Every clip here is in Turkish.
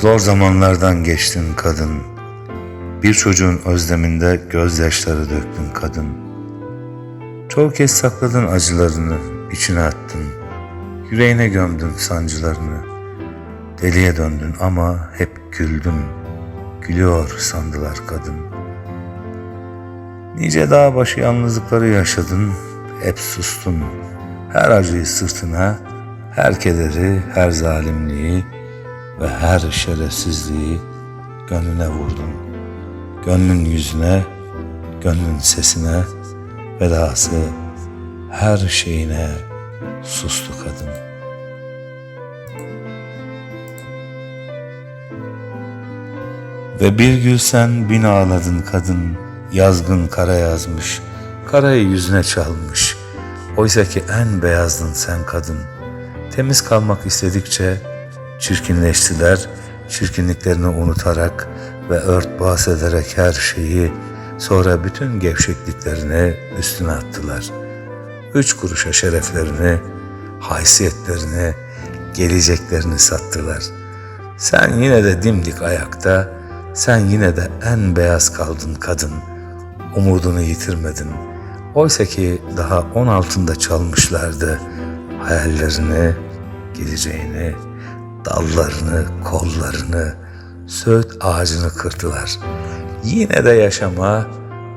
Zor zamanlardan geçtin kadın. Bir çocuğun özleminde gözyaşları döktün kadın. Çoğu kez sakladın acılarını, içine attın. Yüreğine gömdün sancılarını. Deliye döndün ama hep güldün. Gülüyor sandılar kadın. Nice dağ başı yalnızlıkları yaşadın, hep sustun. Her acıyı sırtına, her kederi, her zalimliği ve her şerefsizliği gönlüne vurdun. Gönlün yüzüne, gönlün sesine, vedası her şeyine sustu kadın. Ve bir gülsen bin ağladın kadın, yazgın kara yazmış, karayı yüzüne çalmış. Oysa ki en beyazdın sen kadın. Temiz kalmak istedikçe çirkinleştiler, çirkinliklerini unutarak ve örtbas ederek her şeyi, sonra bütün gevşekliklerini üstüne attılar. Üç kuruşa şereflerini, haysiyetlerini, geleceklerini sattılar. Sen yine de dimdik ayakta, sen yine de en beyaz kaldın kadın. Umudunu yitirmedin. Oysa ki daha on altında çalmışlardı hayallerini, geleceğini, dallarını, kollarını, söğüt ağacını kırdılar. Yine de yaşama,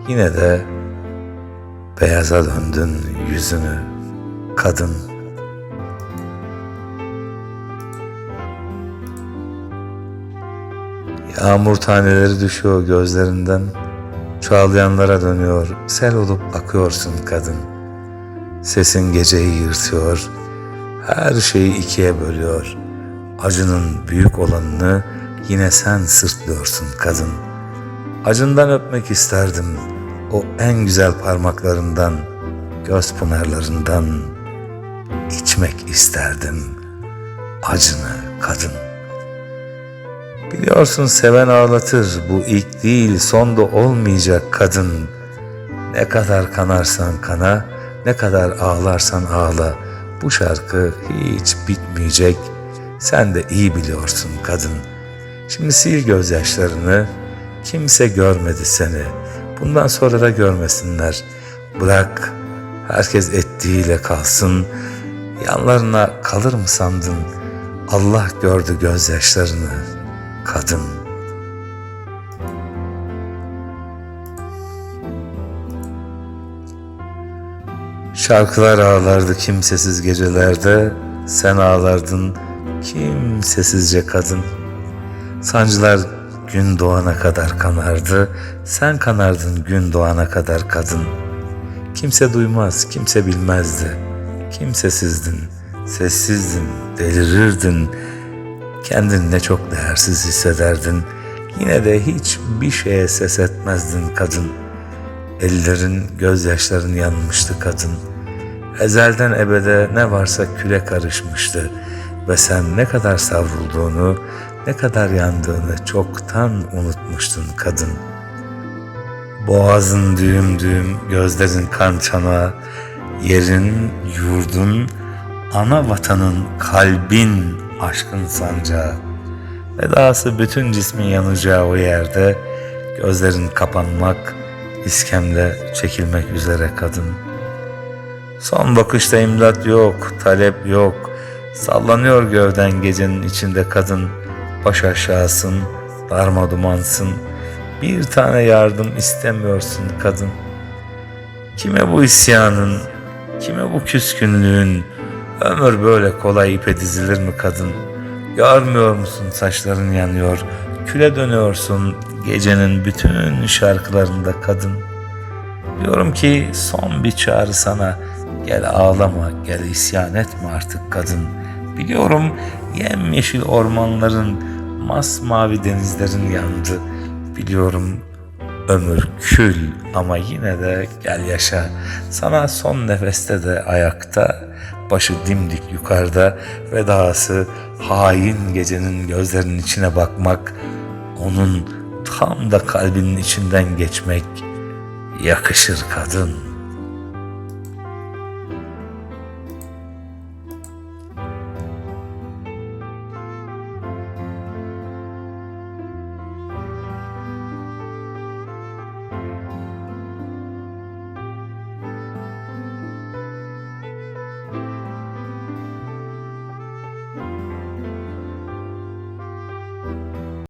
yine de beyaza döndün yüzünü, kadın. Yağmur taneleri düşüyor gözlerinden, çağlayanlara dönüyor, sel olup akıyorsun kadın. Sesin geceyi yırtıyor, her şeyi ikiye bölüyor. Acının büyük olanını yine sen sırtlıyorsun kadın. Acından öpmek isterdim o en güzel parmaklarından, göz pınarlarından içmek isterdim acını kadın. Biliyorsun seven ağlatır bu ilk değil son da olmayacak kadın. Ne kadar kanarsan kana, ne kadar ağlarsan ağla. Bu şarkı hiç bitmeyecek. Sen de iyi biliyorsun kadın. Şimdi sil gözyaşlarını. Kimse görmedi seni. Bundan sonra da görmesinler. Bırak herkes ettiğiyle kalsın. Yanlarına kalır mı sandın? Allah gördü gözyaşlarını. Kadın. Şarkılar ağlardı kimsesiz gecelerde, sen ağlardın kimsesizce kadın. Sancılar gün doğana kadar kanardı, sen kanardın gün doğana kadar kadın. Kimse duymaz, kimse bilmezdi, kimsesizdin, sessizdin, delirirdin. Kendini ne çok değersiz hissederdin, yine de hiç bir şeye ses etmezdin kadın.'' Ellerin, gözyaşların yanmıştı kadın. Ezelden ebede ne varsa küle karışmıştı ve sen ne kadar savrulduğunu, ne kadar yandığını çoktan unutmuştun kadın. Boğazın düğüm düğüm, gözlerin kan çana, yerin, yurdun, ana vatanın, kalbin, aşkın sancağı. Vedası bütün cismin yanacağı o yerde, gözlerin kapanmak, iskemle çekilmek üzere kadın. Son bakışta imdat yok, talep yok. Sallanıyor gövden gecenin içinde kadın. Baş aşağısın, darma dumansın. Bir tane yardım istemiyorsun kadın. Kime bu isyanın, kime bu küskünlüğün, ömür böyle kolay ipe dizilir mi kadın? Görmüyor musun saçların yanıyor, küle dönüyorsun gecenin bütün şarkılarında kadın. Diyorum ki son bir çağrı sana gel ağlama gel isyan etme artık kadın. Biliyorum yemyeşil ormanların masmavi denizlerin yandı. Biliyorum ömür kül ama yine de gel yaşa. Sana son nefeste de ayakta, başı dimdik yukarıda vedası hain gecenin gözlerinin içine bakmak, onun tam da kalbinin içinden geçmek yakışır kadın.''